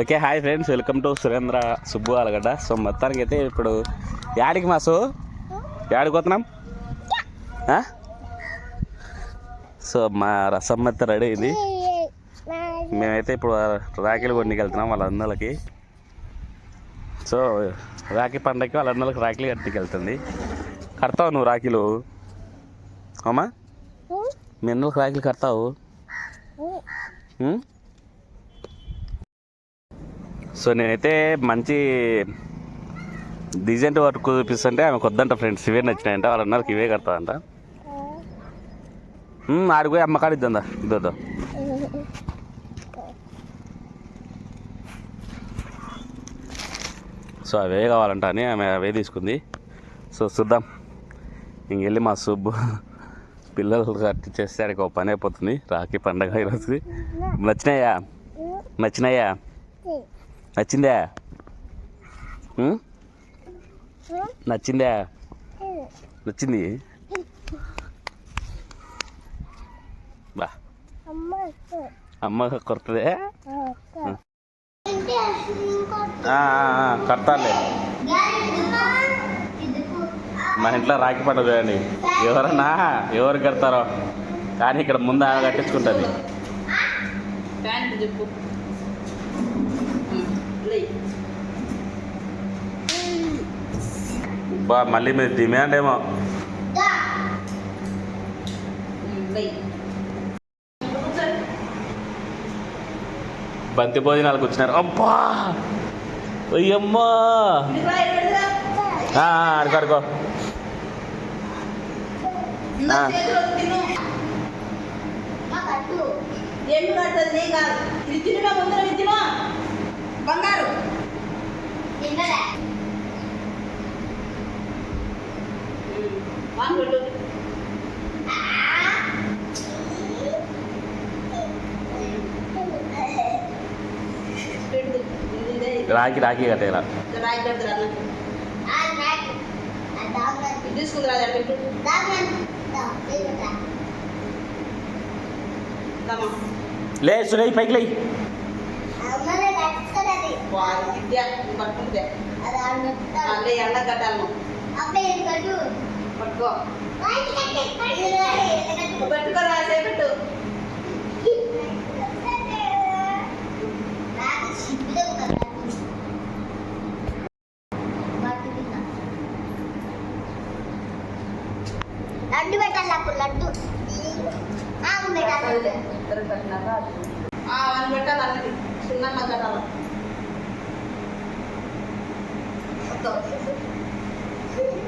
Okay hi friends. Welcome to Surendra Subbu Allagadda so మొత్తానికి అయితే ఇప్పుడు యాడికి మాసు? యాడికి పోతున్నాం? సో మా రసం అయితే రెడీ అయింది. మేమైతే ఇప్పుడు రాఖీలు కొనికి వెళ్తున్నాం వాళ్ళ అన్నలకి సో రాఖీ పండగకి వాళ్ళ అన్నలకి రాఖీలు కట్టికి వెళ్తుంది కడతావు నువ్వు రాఖీలు? అమ్మా? మీ అన్నలకు రాఖీలు కడతావు? సో నేనైతే మంచి డీజెంట్ వర్క్ చూపిస్తుంటే ఆమె కొద్దంట ఫ్రెండ్స్ ఇవే నచ్చినాయంట. వాళ్ళు అన్నారు ఇవే కడతాదంట ఆడికి పోయి అమ్మ ఇద్దా ఇద్దా సో అవే కావాలంట అని ఆమె అవే తీసుకుంది. సో చూద్దాం. ఇంకెళ్ళి మా సుబ్బు పిల్లలు కట్టి చేస్తే ఆడికి ఒక పని అయిపోతుంది. రాఖీ పండగ ఈరోజు. నచ్చినాయా? నచ్చినాయా? నచ్చిందా? నచ్చిందా? నచ్చింది? బా. అమ్మ కొడుతుంది? కడతాలే మా ఇంట్లో రాఖీ పండుగ చూడండి ఎవరన్నా? ఎవరు కడతారో? కానీ ఇక్కడ ముందు ఆమె కట్టించుకుంటుంది. బా మళ్ళీ మీరు డిమాండ్ ఏమో. బంతి భోజనాలకు వచ్చినారు. అబ్బా! అయ్యమ్మా! అడుకో అడుకో. ఏమి కట్టదు ఇది ముందర తిను. బంగారు. రాకి రాకి కట్టేలా ఇది రాయి పెడతారు అన్న? ఇది తీసుకుంది రాజా పెట్టు. దమ్మా లే సులే పైకి లే. పట్టుకుంటే అల్లే ఎండ కట్టాలను పట్టుకో పెట్టుకో రాసే లడ్డు పెట్టాలి అప్పుడు లడ్డు పెట్టాలి పెట్టాలి చిన్న కట్టాలి పట్టుకో.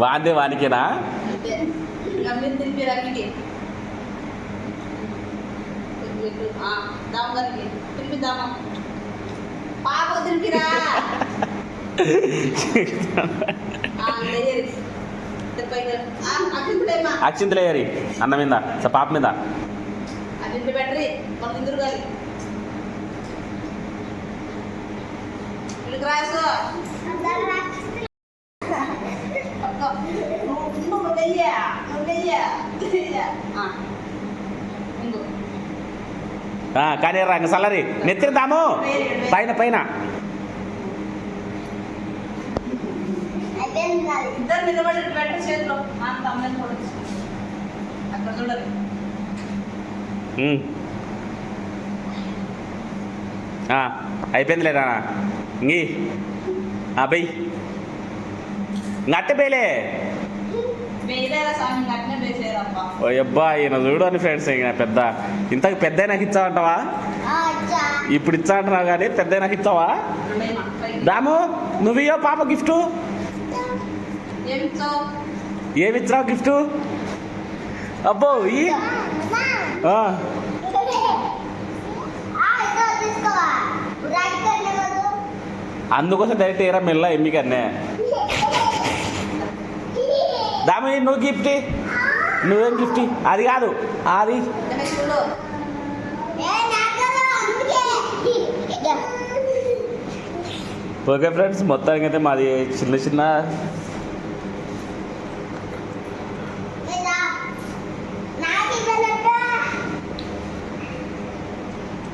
పాప తిరిగిరా అట్లా అక్షింతలేయరి అన్న మీద పాప మీద. బెటరీ మన ఇందురు గారి ఇక్కడికి రాసు నువ్వు వెయ్యా నువ్వు వెయ్యా ఇంకో ఆ, కానీ రంగ సల్లరి నెత్తిరిద్దాము పైన పైన అయిపోయింది కాదు ఇద్దరు నిలబడి పెట్ట చేతిలో నాన్న తమ్ముని కూడా అక్కడ చూడాలి ఉమ్. ఆ, అయిపోయింది లేదా ఇంగి బై అట్టే బేలే వేయలేరా స్వామి అట్నే వేసేరప్ప ఓ అబ్బా ఈయన చూడు అని ఫ్రెండ్స్ పెద్ద. ఇంతకు పెద్ద నాకు ఇచ్చావంటావా ఆ, అచ్చా ఇప్పుడు ఇచ్చా అంటున్నావు కానీ పెద్ద నాకు ఇచ్చావా దాము నువ్వు ఇయ్యో పాప గిఫ్ట్. ఏమి ఇచ్చినావు గిఫ్ట్? అబ్బో ఈ అందుకోసం డైరెక్ట్ ఏరా మెల్ల ఎమ్మికన్నే దామి నువ్వు గిఫ్ట్? నువ్వేం గిఫ్ట్? అది కాదు. అది ఓకే ఫ్రెండ్స్ మొత్తానికి అయితే మాది చిన్న చిన్న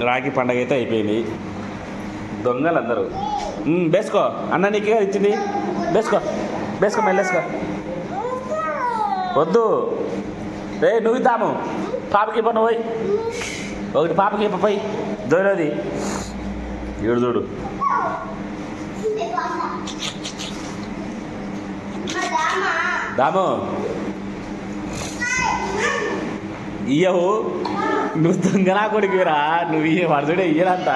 రాఖీ పండగ అయితే అయిపోయింది. దొంగలు అందరూ ఉమ్, వేసుకో. అన్న నీకే ఇచ్చింది. వేసుకో. వేసుకో మెల్లేసుకో. వద్దు. రే నువ్వు ఇద్దాము. పాపకి ఇవ్వను పోయి. ఒకటి పాపకి ఇవ్వ పోయి. దొరది ఈడు చూడు. దాము. ఇయ్యవు. నువ్వు దొంగనా కొడుకురా? నువ్వు ఇయ్య వాడు చూడే ఇయ్యనంత